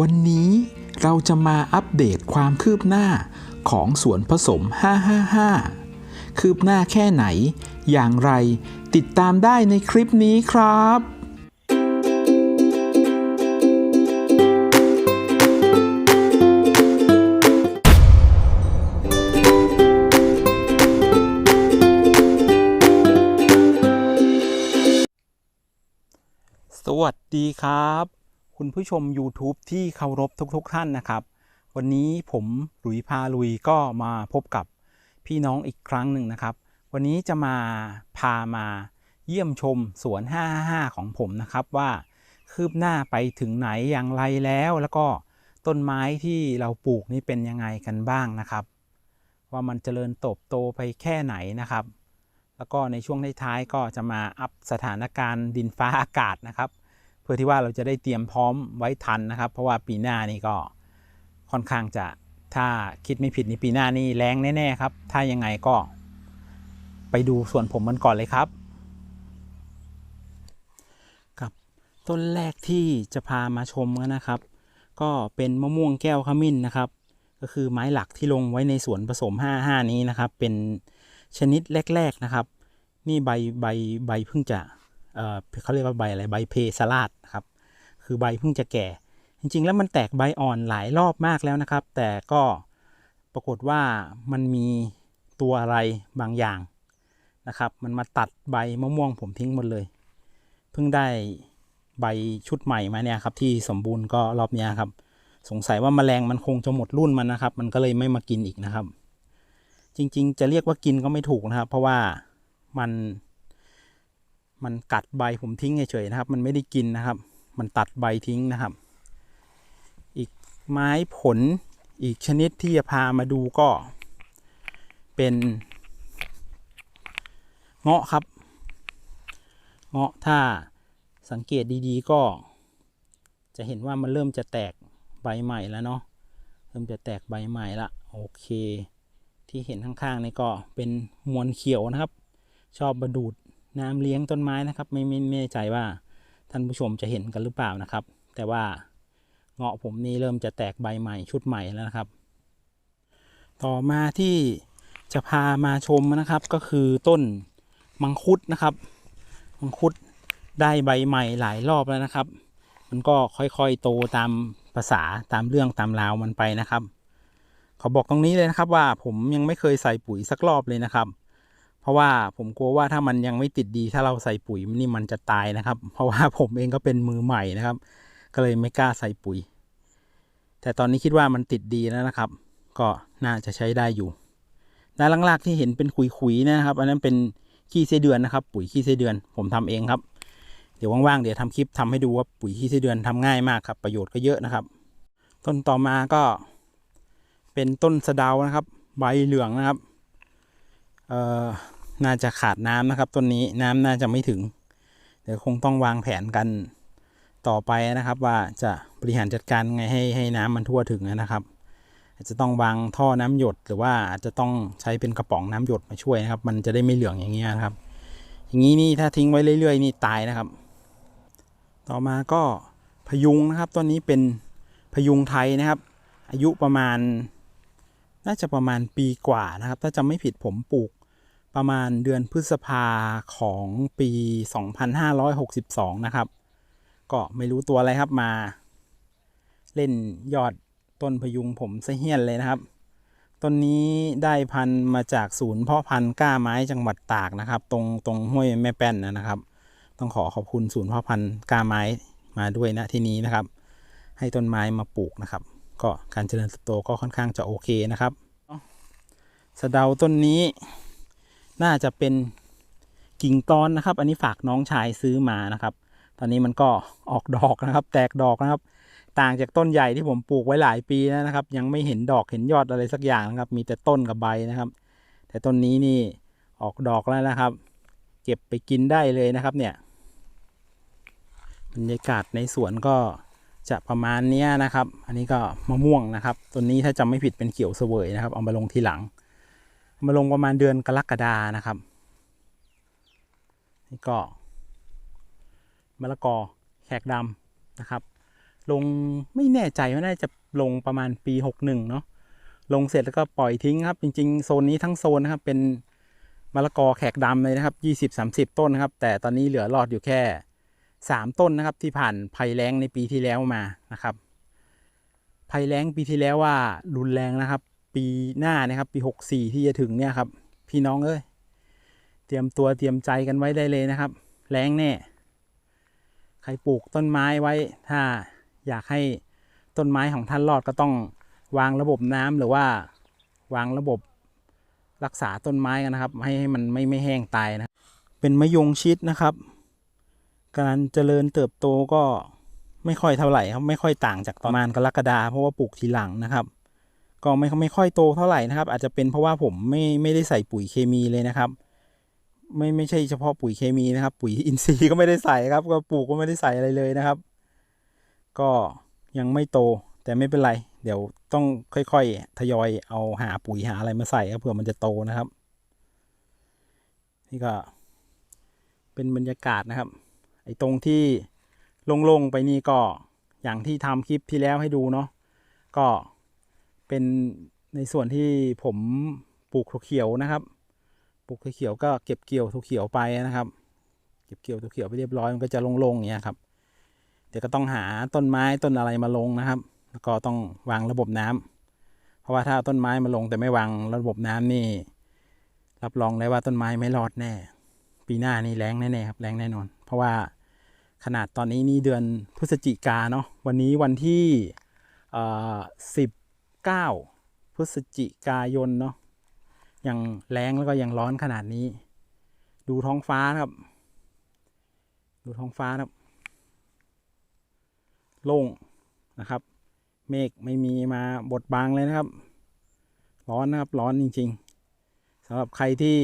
วันนี้เราจะมาอัปเดตความคืบหน้าของสวนผสม 555 คืบหน้าแค่ไหน อย่างไร ติดตามได้ในคลิปนี้ครับสวัสดีครับ คุณผู้ชม YouTube ที่เคารพทุกๆทท่านนะครับ วันนี้ผมหลุยพาลุยก็มาพบกับพี่น้องอีกครั้งหนึ่งนะครับ วันนี้จะมาพามาเยี่ยมชมสวน 555 ของผมนะครับว่าคืบหน้าไปถึงไหนอย่างไรแล้ว แล้วก็ต้นไม้ที่เราปลูกนี่เป็นยังไงกันบ้างนะครับ ว่ามันเจริญเติบโตไปแค่ไหนนะครับ แล้วก็ในช่วงท้ายๆก็จะมาอัปสถานการณ์ดินฟ้าอากาศนะครับ เพื่อที่ว่าเราจะได้เตรียมพร้อมไว้ทันนะครับ เพราะว่าปีหน้านี่ก็ค่อนข้างจะถ้าคิดไม่ผิดนี่ปีหน้านี่แรงแน่ๆครับ ถ้ายังไงก็ ไปดูส่วนผมมันก่อนเลยครับครับ ต้นแรกที่จะพามาชมกันนะครับ ก็เป็นมะม่วงแก้วขมิ้นนะครับ ก็คือไม้หลักที่ลงไว้ในสวนผสม 55 นี้นะครับ เป็นชนิดแรก ๆนะครับ นี่ใบใบใบเพิ่งจะ เขาเรียกว่าใบอะไรใบเพสลาดนะครับคือใบเพิ่งจะแก่ จริง ๆ แล้วมันแตกใบอ่อนหลายรอบมากแล้วนะครับ แต่ก็ปรากฏว่ามันมีตัวอะไรบางอย่างนะครับ มันมาตัดใบมะม่วงผมทิ้งหมดเลย เพิ่งได้ใบชุดใหม่มาเนี่ยครับที่สมบูรณ์ก็รอบนี้ครับ สงสัยว่าแมลงมันคงจะหมดรุ่นมันนะครับ มันก็เลยไม่มากินอีกนะครับ จริง ๆ จะเรียกว่ากินก็ไม่ถูกนะครับ เพราะว่ามัน มันกัดใบผมทิ้งเฉยๆนะครับ มันไม่ได้กินนะครับ มันตัดใบทิ้งนะครับ อีกไม้ผลอีกชนิดที่จะพามาดูก็ เป็นเงาะครับ เงาะถ้าสังเกตดีๆก็ จะเห็นว่ามันเริ่มจะแตกใบใหม่แล้วเนาะเริ่มจะแตกใบใหม่ละโอเค ที่เห็นข้างๆนี่ก็เป็นมวลเขียวนะครับ ชอบมาดูด น้ำเลี้ยงต้นไม้นะครับไม่ไม่ไม่แน่ใจว่าท่านผู้ชมจะเห็นกันหรือเปล่านะครับ แต่ว่าเงาะผมนี่เริ่มจะแตกใบใหม่ชุดใหม่แล้วนะครับ ต่อมาที่จะพามาชมนะครับก็คือต้นมังคุดนะครับมังคุดได้ใบใหม่หลายรอบแล้วนะครับ มันก็ค่อยๆโตตามภาษาตามเรื่องตามราวมันไปนะครับขาบอกตรงนี้เลยนะครับว่าผมยังไม่เคยใส่ปุ๋ยสักรอบเลยนะครับ เพราะว่าผมกลัวว่าถ้ามันยังไม่ติดดีถ้าเราใส่ปุ๋ยนี่มันจะตายนะครับ เพราะว่าผมเองก็เป็นมือใหม่นะครับ ก็เลยไม่กล้าใส่ปุ๋ย แต่ตอนนี้คิดว่ามันติดดีแล้วนะครับ ก็น่าจะใช้ได้อยู่ด้านล่างๆที่เห็นเป็นขุยๆนะครับ อันนั้นเป็นขี้ไส้เดือนนะครับ ปุ๋ยขี้ไส้เดือน ผมทำเองครับ เดี๋ยวว่างๆเดี๋ยวทำคลิปทำให้ดูว่าปุ๋ยขี้ไส้เดือนทำง่ายมากครับ ประโยชน์ก็เยอะนะครับ ต้นต่อมาก็เป็นต้นสะเดานะครับ ใบเหลืองนะครับ เอ่อ น่าจะขาดน้ำนะครับต้นนี้น้ำน่าจะไม่ถึง เดี๋ยวคงต้องวางแผนกันต่อไปนะครับ ว่าจะบริหารจัดการไงให้ให้น้ำมันทั่วถึงนะครับ อาจจะต้องวางท่อน้ำหยด หรือว่าอาจจะต้องใช้เป็นกระป๋องน้ำหยดมาช่วยนะครับ มันจะได้ไม่เหลืองอย่างเงี้ยนะครับ อย่างนี้นี่ถ้าทิ้งไว้เรื่อยๆนี่ตายนะครับ ต่อมาก็พยุงนะครับต้นนี้เป็นพยุงไทยนะครับ อายุประมาณน่าจะประมาณปีกว่านะครับ ถ้าจำไม่ผิดผมปลูก ประมาณเดือนพฤษภาของปี 2562 นะครับ ก็ไม่รู้ตัวอะไรครับมา เล่นยอดต้นพยุงผมซะเฮียนเลยนะครับ ต้นนี้ได้พันธุ์มาจากศูนย์เพาะพันธุ์ก้าไม้จังหวัดตากนะครับ ตรงตรงห้วยแม่แป้นนะครับ ต้องขอขอบคุณศูนย์เพาะพันธุ์ก้าไม้มาด้วยนะที่นี้นะครับ ให้ต้นไม้มาปลูกนะครับ ก็การเจริญเติบโตก็ค่อนข้างจะโอเคนะครับสะเดาต้นนี้ น่าจะเป็นกิ่งตอนนะครับ อันนี้ฝากน้องชายซื้อมานะครับ ตอนนี้มันก็ออกดอกนะครับ แตกดอกนะครับ ต่างจากต้นใหญ่ที่ผมปลูกไว้หลายปีแล้วนะครับ ยังไม่เห็นดอกเห็นยอดอะไรสักอย่างนะครับ มีแต่ต้นกับใบนะครับ แต่ต้นนี้นี่ออกดอกแล้วนะครับ เก็บไปกินได้เลยนะครับเนี่ยบรรยากาศในสวนก็จะประมาณนี้นะครับ อันนี้ก็มะม่วงนะครับต้นนี้ถ้าจำไม่ผิดเป็นเขียวเสวยนะครับ เอามาลงทีหลัง มาลงประมาณเดือนกรกฎานะครับ นี่ก็มะละกอแขกดำนะครับ ลงไม่แน่ใจว่าน่าจะลงประมาณปีหกหนึ่งเนาะลงเสร็จแล้วก็ปล่อยทิ้งครับ จริงๆ โซนนี้ทั้งโซนนะครับ เป็นมะละกอแขกดำเลยนะครับยี่สิบสามสิบต้นนะครับ แต่ตอนนี้เหลือรอดอยู่แค่สามต้นนะครับ ที่ผ่านภัยแล้งในปีที่แล้วมานะครับภัยแล้งปีที่แล้วว่ารุนแรงนะครับ ปีหน้านะครับ ปีหกสี่ที่จะถึงเนี่ยครับ พี่น้องเอ้ยเตรียมตัวเตรียมใจกันไว้ได้เลยนะครับ แรงแน่ ใครปลูกต้นไม้ไว้ ถ้าอยากให้ต้นไม้ของท่านรอดก็ต้องวางระบบน้ำหรือว่าวางระบบรักษาต้นไม้กันนะครับ ให้ให้มันไม่ไม่แห้งตายนะ เป็นมะยงชิดนะครับการเจริญเติบโตก็ไม่ค่อยเท่าไหร่ครับ ไม่ค่อยต่างจากตอนประมาณกรกฎาเพราะว่าปลูกทีหลังนะครับ ก็ไม่ไม่ค่อยโตเท่าไหร่นะครับ อาจจะเป็นเพราะว่าผมไม่ไม่ได้ใส่ปุ๋ยเคมีเลยนะครับ ไม่ไม่ใช่เฉพาะปุ๋ยเคมีนะครับ ปุ๋ยอินทรีย์ก็ไม่ได้ใส่ครับ ก็ปลูกก็ไม่ได้ใส่อะไรเลยนะครับ ก็ยังไม่โตแต่ไม่เป็นไร เดี๋ยวต้องค่อยๆ ทยอยเอาหาปุ๋ยหาอะไรมาใส่เผื่อมันจะโตนะครับ นี่ก็เป็นบรรยากาศนะครับ ไอ้ตรงที่โล่งๆไปนี่ก็อย่างที่ทำคลิปที่แล้วให้ดูเนาะก็ เป็นในส่วนที่ผมปลูกถั่วเขียวนะครับ ปลูกถั่วเขียวก็เก็บเกี่ยวถั่วเขียวไปนะครับ เก็บเกี่ยวถั่วเขียวไปเรียบร้อยมันก็จะโล่งๆอย่างเงี้ยครับ เดี๋ยวก็ต้องหาต้นไม้ต้นอะไรมาลงนะครับ แล้วก็ต้องวางระบบน้ำเพราะว่าถ้าต้นไม้มาลงแต่ไม่วางระบบน้ำนี่ รับรองเลยว่าต้นไม้ไม่รอดแน่ ปีหน้านี่แรงแน่ๆครับแรงแน่นอน เพราะว่าขนาดตอนนี้นี่เดือนพฤศจิกาเนาะวันนี้วันที่สิบ เก้าพฤศจิกายนเนาะยังแรงแล้วก็ยังร้อนขนาดนี้ ดูท้องฟ้านะครับ ดูท้องฟ้านะครับ โล่งนะครับ เมฆไม่มีมาบดบังเลยนะครับ ร้อนนะครับร้อนจริง ๆสำหรับใครที่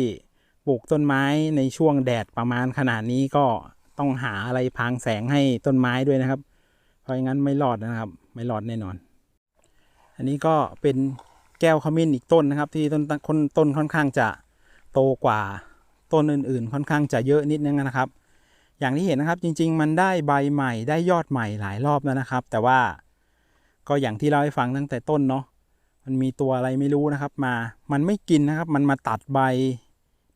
ปลูกต้นไม้ในช่วงแดดประมาณขนาดนี้ก็ต้องหาอะไรพรางแสงให้ต้นไม้ด้วยนะครับ เพราะงั้นไม่รอดนะครับ ไม่รอดแน่นอน อันนี้ก็เป็นแก้วขมิ้นอีกต้นนะครับ ที่ต้นต้นต้นค่อนข้างจะโตกว่าต้นอื่นๆ ค่อนข้างจะเยอะนิดนึงนะครับ อย่างที่เห็นนะครับจริง ๆ มันได้ใบใหม่ได้ยอดใหม่หลายรอบแล้วนะครับ แต่ว่าก็อย่างที่เราให้ฟังตั้งแต่ต้นเนาะมันมีตัวอะไรไม่รู้นะครับ มา มันไม่กินนะครับ มันมาตัดใบ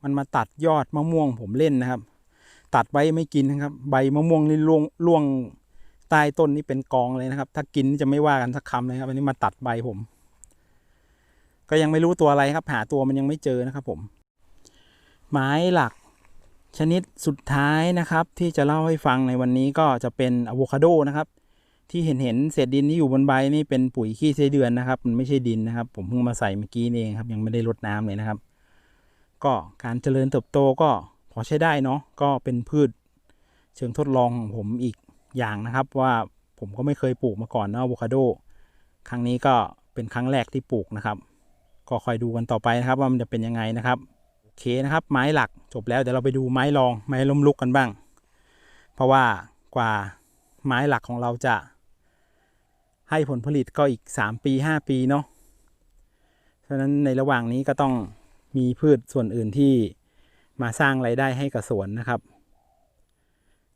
มันมาตัดยอดมะม่วงผมเล่นนะครับ ตัดใบไม่กินนะครับ ใบมะม่วงนี่ร่วงร่วง ต้ต้นนี่เป็นกองเลยนะครับ ถ้ากินจะไม่ว่ากันสักคำเลยครับอันนี้มาตัดใบผม ก็ยังไม่รู้ตัวอะไรครับ หาตัวมันยังไม่เจอนะครับผม ไม้หลักชนิดสุดท้ายนะครับ ที่จะเล่าให้ฟังในวันนี้ก็จะเป็นอะโวคาโดนะครับ ที่เห็นเห็นเศษดินที่อยู่บนใบนี่เป็นปุ๋ยขี้ไส้เดือนนะครับ มันไม่ใช่ดินนะครับ ผมเพิ่งมาใส่เมื่อกี้นี่เองครับ ยังไม่ได้รดน้ำเลยนะครับ ก็การเจริญเติบโตก็พอใช้ได้เนาะก็เป็นพืชเชิงทดลองของผมอีก อย่างนะครับว่าผมก็ไม่เคยปลูกมาก่อนนะอะโวคาโด ครั้งนี้ก็เป็นครั้งแรกที่ปลูกนะครับ ก็คอยดูกันต่อไปนะครับว่ามันจะเป็นยังไงนะครับโอเคนะครับ ไม้หลักจบแล้วเดี๋ยวเราไปดูไม้รองไม้ล้มลุกกันบ้าง เพราะว่ากว่าไม้หลักของเราจะ ให้ผลผลิตก็อีก 3 ปี 5 ปีเนาะเพราะฉะนั้นในระหว่างนี้ก็ต้องมีพืชส่วนอื่นที่มาสร้างไรายได้ให้กับสวนนะครับ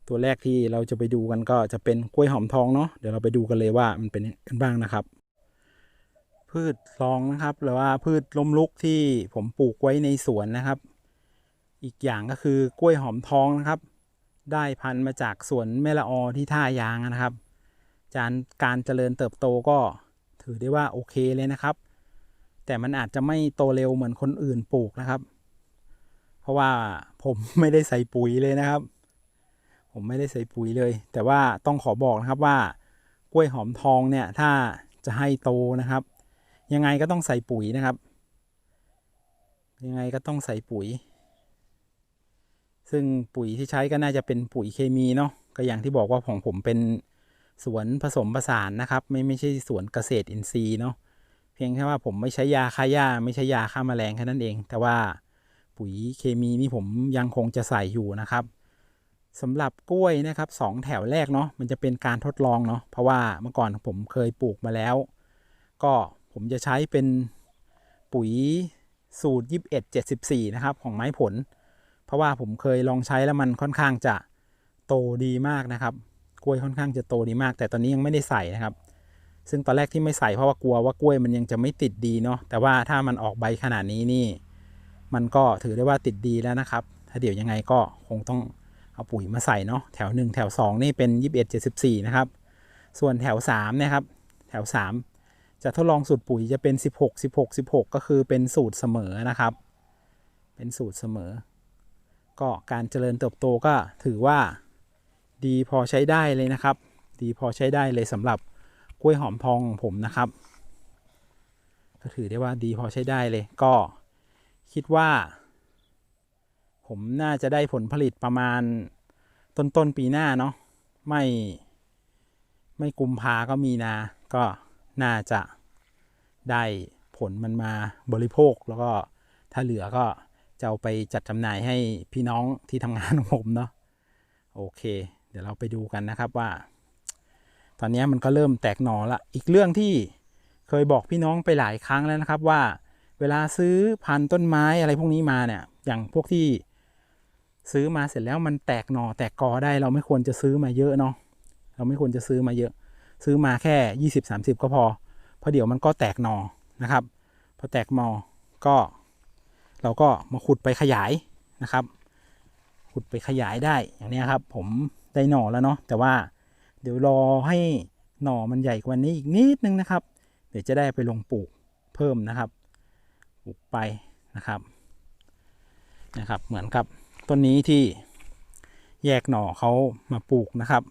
ตัวแรกที่เราจะไปดูกันก็จะเป็นกล้วยหอมทองเนาะเดี๋ยวเราไปดูกันเลยว่ามันเป็นยังไงกันบ้างนะครับ พืชรองนะครับ หรือว่าพืชล้มลุกที่ผมปลูกไว้ในสวนนะครับ อีกอย่างก็คือกล้วยหอมทองนะครับ ได้พันธุ์มาจากสวนแม่ละออที่ท่ายางนะครับจานการเจริญเติบโตก็ถือได้ว่าโอเคเลยนะครับ แต่มันอาจจะไม่โตเร็วเหมือนคนอื่นปลูกนะครับ เพราะว่าผมไม่ได้ใส่ปุ๋ยเลยนะครับ ผมไม่ได้ใส่ปุ๋ยเลย แต่ว่าต้องขอบอกนะครับว่ากล้วยหอมทองเนี่ยถ้าจะให้โตนะครับ ยังไงก็ต้องใส่ปุ๋ยนะครับ ยังไงก็ต้องใส่ปุ๋ย ซึ่งปุ๋ยที่ใช้ก็น่าจะเป็นปุ๋ยเคมีเนาะก็อย่างที่บอกว่าของผมเป็นสวนผสมผสานนะครับ ไม่ไม่ใช่สวนเกษตรอินทรีย์เนาะเพียงแค่ว่าผมไม่ใช้ยาฆ่าหญ้าไม่ใช้ยาฆ่าแมลงแค่นั้นเอง แต่ว่าปุ๋ยเคมีนี่ผมยังคงจะใส่อยู่นะครับ สำหรับกล้วยนะครับสองแถวแรกเนาะมันจะเป็นการทดลองเนาะเพราะว่าเมื่อก่อนผมเคยปลูกมาแล้ว ก็ผมจะใช้เป็นปุ๋ยสูตร 21 74 นะครับ ของไม้ผล เพราะว่าผมเคยลองใช้แล้วมันค่อนข้างจะโตดีมากนะครับ กล้วยค่อนข้างจะโตดีมาก แต่ตอนนี้ยังไม่ได้ใส่นะครับ ซึ่งตอนแรกที่ไม่ใส่เพราะว่ากลัวว่ากล้วยมันยังจะไม่ติดดีเนาะแต่ว่าถ้ามันออกใบขนาดนี้นี่ มันก็ถือได้ว่าติดดีแล้วนะครับ ถ้าเดี๋ยวยังไงก็คงต้อง เอาปุ๋ยมาใส่เนาะแถว 1 แถว 2 นี่เป็น 21 74 นะครับ ส่วนแถว3นะครับแถว 3 จะทดลองสูตรปุ๋ยจะเป็น 16 16 16 ก็คือเป็นสูตรเสมอนะครับ เป็นสูตรเสมอ ก็การเจริญเติบโตก็ถือว่าดีพอใช้ได้เลยนะครับ ดีพอใช้ได้เลยสำหรับกล้วยหอมทองของผมนะครับ ก็ถือได้ว่าดีพอใช้ได้เลยก็คิดว่า ผมน่าจะได้ผลผลิตประมาณต้นต้นๆปีหน้าเนาะไม่ไม่กุมภาก็มีนา ก็น่าจะได้ผลมันมาบริโภคแล้วก็ถ้าเหลือก็จะเอาไปจัดจำหน่ายให้พี่น้องที่ทำงานของผมเนาะโอเค เดี๋ยวเราไปดูกันนะครับว่า ตอนนี้มันก็เริ่มแตกหน่อละอีกเรื่องที่เคยบอกพี่น้องไปหลายครั้งแล้วนะครับว่า เวลาซื้อพันต้นไม้อะไรพวกนี้มาเนี่ย อย่างพวกที่ ซื้อมาเสร็จแล้วมันแตกหน่อแตกกอได้เราไม่ควรจะซื้อมาเยอะเนาะเราไม่ควรจะซื้อมาเยอะ ซื้อมาแค่ยี่สิบสามสิบก็พอ เพราะเดี๋ยวมันก็แตกหน่อนะครับ พอแตกหน่อก็ เราก็มาขุดไปขยายนะครับ ขุดไปขยายได้อย่างนี้ครับ ผมได้หน่อแล้วเนาะแต่ว่าเดี๋ยวรอให้หน่อมันใหญ่กว่านี้อีกนิดนึงนะครับ เดี๋ยวจะได้ไปลงปลูกเพิ่มนะครับ ปลูกไปนะครับนะครับ เหมือนกับ ต้นนี้ที่แยกหน่อเขามาปลูกนะครับ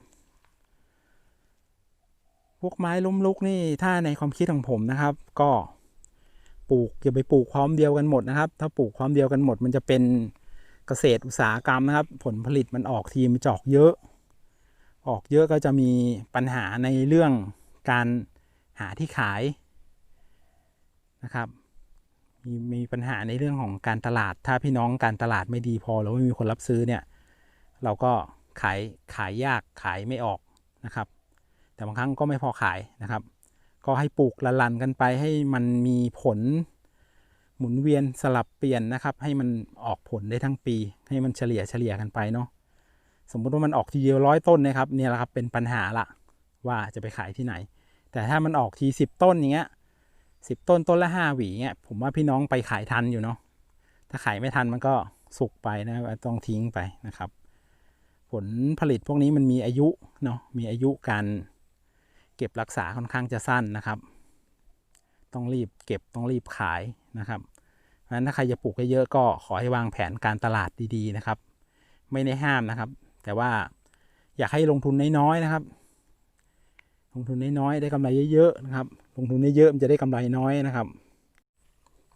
พวกไม้ล้มลุกนี่ถ้าในความคิดของผมนะครับ ก็ปลูกอย่าไปปลูกพร้อมเดียวกันหมดนะครับ ถ้าปลูกพร้อมเดียวกันหมด มันจะเป็นเกษตรอุตสาหกรรมนะครับ ผลผลิตมันออกทีมจอกเยอะ ออกเยอะก็จะมีปัญหาในเรื่องการหาที่ขายนะครับ มีมีปัญหาในเรื่องของการตลาด ถ้าพี่น้องการตลาดไม่ดีพอแล้วไม่มีคนรับซื้อเนี่ย เราก็ขายขายยากขายไม่ออกนะครับ แต่บางครั้งก็ไม่พอขายนะครับ ก็ให้ปลูกละลันกันไปให้มันมีผลหมุนเวียนสลับเปลี่ยนนะครับ ให้มันออกผลได้ทั้งปี ให้มันเฉลี่ยเฉลี่ยกันไปเนาะสมมุติว่ามันออกทีเดียวร้อยต้นนะครับเนี่ยแหละครับเป็นปัญหาละว่าจะไปขายที่ไหน แต่ถ้ามันออกทีสิบต้นอย่างเงี้ย สิบต้นต้นละห้าหวีเงี้ยผมว่าพี่น้องไปขายทันอยู่เนาะถ้าขายไม่ทันมันก็สุกไปนะต้องทิ้งไปนะครับ ผลผลิตพวกนี้มันมีอายุเนาะมีอายุการเก็บรักษาค่อนข้างจะสั้นนะครับ ต้องรีบเก็บต้องรีบขายนะครับเพราะฉะนั้นถ้าใครจะปลูกเยอะๆก็ขอให้วางแผนการตลาดดีๆนะครับ ไม่ได้ห้ามนะครับ แต่ว่าอยากให้ลงทุนน้อยๆนะครับ ลงทุนน้อยๆได้กำไรเยอะๆนะครับ ลงทุนเยอะๆมันจะได้กำไรน้อยนะครับ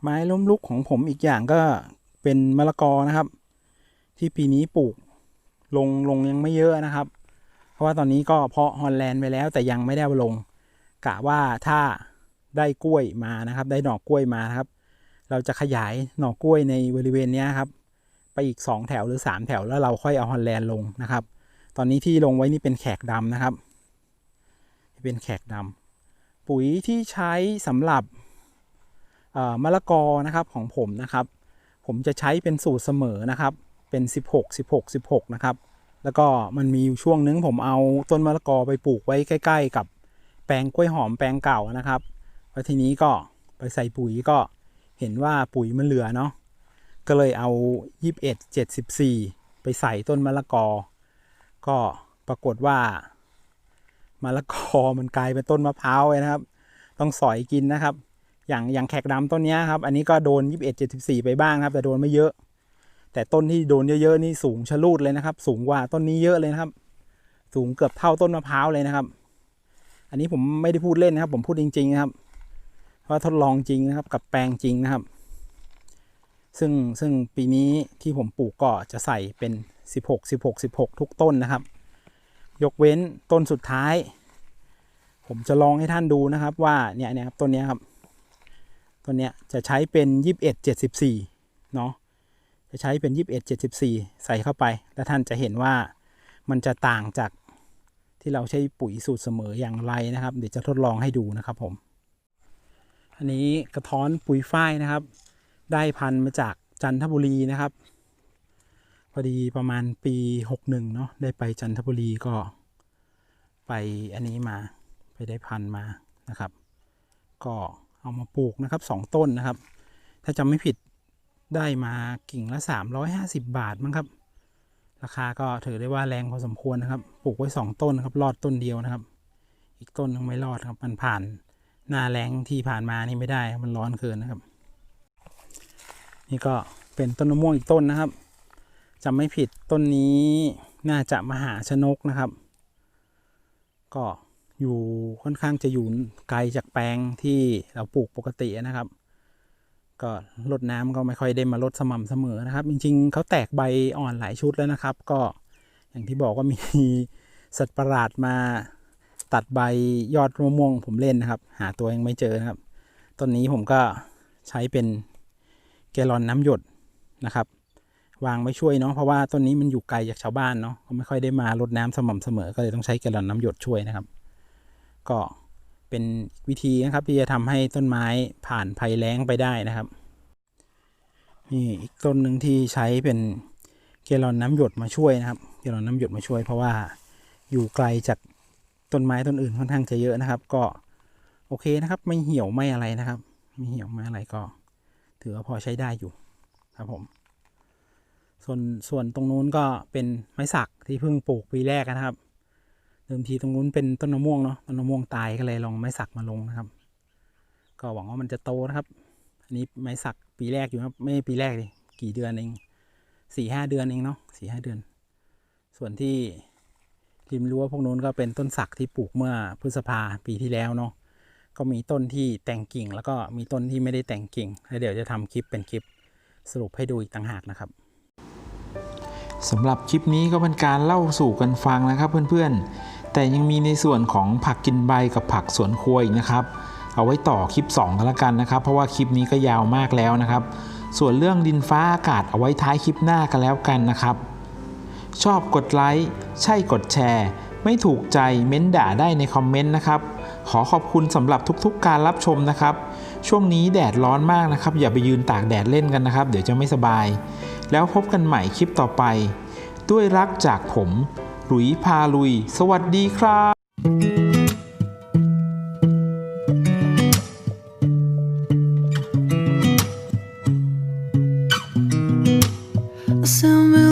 ไม้ล้มลุกของผมอีกอย่างก็เป็นมะละกอนะครับ ที่ปีนี้ปลูกลงลงยังไม่เยอะนะครับ เพราะว่าตอนนี้ก็เพาะฮอลแลนด์ไปแล้วแต่ยังไม่ได้ลง กะว่าถ้าได้กล้วยมานะครับ ได้หน่อกล้วยมานะครับ เราจะขยายหน่อกล้วยในบริเวณนี้ครับ ไปอีก 2 แถวหรือ 3 แถวแล้วเราค่อยเอาฮอลแลนด์ลงนะครับ ตอนนี้ที่ลงไว้นี่เป็นแขกดำนะครับ เป็นแขกดำ ปุ๋ยที่ใช้สำหรับมะละกอนะครับของผมนะครับ ผมจะใช้เป็นสูตรเสมอนะครับ เป็น 16 16 16 นะครับ แล้วก็มันมีอยู่ช่วงนึงผมเอาต้นมะละกอไปปลูกไว้ใกล้ ๆ กับแปลงกล้วยหอมแปลงเก่านะครับแล้วทีนี้ก็ไปใส่ปุ๋ยก็เห็นว่าปุ๋ยมันเหลือเนาะก็เลยเอา 21 74 ไปใส่ต้นมะละกอ ก็ปรากฏว่า มะละกอมันกลายเป็นต้นมะพร้าวเลยนะครับ ต้องสอยกินนะครับ อย่างอย่างแขกดำต้นนี้ครับ อันนี้ก็โดน 21 74 ไปบ้างครับ แต่โดนไม่เยอะ แต่ต้นที่โดนเยอะๆนี่สูงชะลูดเลยนะครับ สูงกว่าต้นนี้เยอะเลยนะครับ สูงเกือบเท่าต้นมะพร้าวเลยนะครับ อันนี้ผมไม่ได้พูดเล่นนะครับ ผมพูดจริง ๆ นะครับเพราะว่าทดลองจริงนะครับ กับแปลงจริงนะครับ ซึ่งซึ่งปีนี้ที่ผมปลูกก็จะใส่เป็น 16 16 16 ทุกต้นนะครับ ยกเว้นต้นสุดท้าย ผมจะลองให้ท่านดูนะครับว่าเนี่ยเนี่ยครับต้นนี้ครับต้นเนี้ยจะใช้เป็น 21 74เนาะจะใช้เป็น 21 74 ใส่เข้าไป แล้วท่านจะเห็นว่ามันจะต่างจากที่เราใช้ปุ๋ยสูตรเสมออย่างไรนะครับ เดี๋ยวจะทดลองให้ดูนะครับผม อันนี้กระท้อนปุ๋ยฝ้ายนะครับ ได้พันธุ์มาจากจันทบุรีนะครับ พอดีประมาณปี61เนาะได้ไปจันทบุรีก็ ไปอันนี้มาไปได้พันมานะครับ ก็เอามาปลูกนะครับสองต้นนะครับ ถ้าจำไม่ผิดได้มากิ่งละ 350 บาทมั้งครับ ราคาก็ถือได้ว่าแรงพอสมควรนะครับ ปลูกไว้ 2 ต้นครับรอดต้นเดียวนะครับ อีกต้นนึงไม่รอดครับมันผ่านหน้าแรงที่ผ่านมานี่ไม่ได้มันร้อนเกินนะครับ นี่ก็เป็นต้นมะม่วงอีกต้นนะครับ จำไม่ผิดต้นนี้น่าจะมหาชนกนะครับ ก็อยู่ค่อนข้างจะอยู่ไกลจากแปลงที่เราปลูกปกตินะครับ ก็รดน้ำก็ไม่ค่อยได้มารดสม่ำเสมอนะครับ จริงๆเขาแตกใบอ่อนหลายชุดแล้วนะครับ ก็อย่างที่บอกว่ามีสัตว์ประหลาดมาตัดใบยอดมะม่วงผมเล่นนะครับ หาตัวยังไม่เจอนะครับต้นนี้ผมก็ใช้เป็นแกลลอนน้ำหยดนะครับ วางไว้ช่วยเนาะเพราะว่าต้นนี้มันอยู่ไกลจากชาวบ้านเนาะก็ไม่ค่อยได้มารดน้ำสม่ำเสมอ ก็เลยต้องใช้แกลลอนน้ำหยดช่วยนะครับ ก็เป็นวิธีนะครับที่จะทำให้ต้นไม้ผ่านภัยแล้งไปได้นะครับนี่อีกต้นหนึ่งที่ใช้เป็นเกลอนน้ำหยดมาช่วยนะครับเกลอนน้ำหยดมาช่วย เพราะว่าอยู่ไกลจากต้นไม้ต้นอื่นค่อนข้างจะเยอะนะครับ ก็โอเคนะครับ ไม่เหี่ยวไม่อะไรนะครับ ไม่เหี่ยวไม่อะไรก็ ถือว่าพอใช้ได้อยู่ครับผม ส่วนส่วนตรงนู้นก็เป็นไม้สักที่เพิ่งปลูกปีแรกนะครับ เดิมทีตรงนู้นเป็นต้นมะม่วงเนาะต้นมะม่วงตายก็เลยลองไม้สักมาลงนะครับ ก็หวังว่ามันจะโตนะครับ อันนี้ไม้สักปีแรกอยู่ครับไม่ปีแรกดิกี่เดือนเองสี่ห้าเดือนเองเนาะสี่ห้าเดือน ส่วนที่ริมรั้วพวกนู้นก็เป็นต้นสักที่ปลูกเมื่อพฤษภาปีที่แล้วเนาะก็มีต้นที่แต่งกิ่ง แล้วก็มีต้นที่ไม่ได้แต่งกิ่งแล้วเดี๋ยวจะทำคลิปเป็นคลิปสรุปให้ดูอีกต่างหากนะครับ สำหรับคลิปนี้ก็เป็นการเล่าสู่กันฟังนะครับเพื่อนๆ แต่ยังมีในส่วนของผักกินใบกับผักสวนครัวอีกนะครับ เอาไว้ต่อคลิป2กันละกันนะครับ เพราะว่าคลิปนี้ก็ยาวมากแล้วนะครับ ส่วนเรื่องดินฟ้าอากาศเอาไว้ท้ายคลิปหน้ากันแล้วกันนะครับ ชอบกดไลค์ใช่กดแชร์ ไม่ถูกใจเม้นด่าได้ในคอมเมนต์นะครับ ขอขอบคุณสำหรับทุกๆ การรับชมนะครับ ช่วงนี้แดดร้อนมากนะครับ อย่าไปยืนตากแดดเล่นกันนะครับ เดี๋ยวจะไม่สบาย แล้วพบกันใหม่คลิปต่อไป ด้วยรักจากผม หลุยพาลุย สวัสดีครับ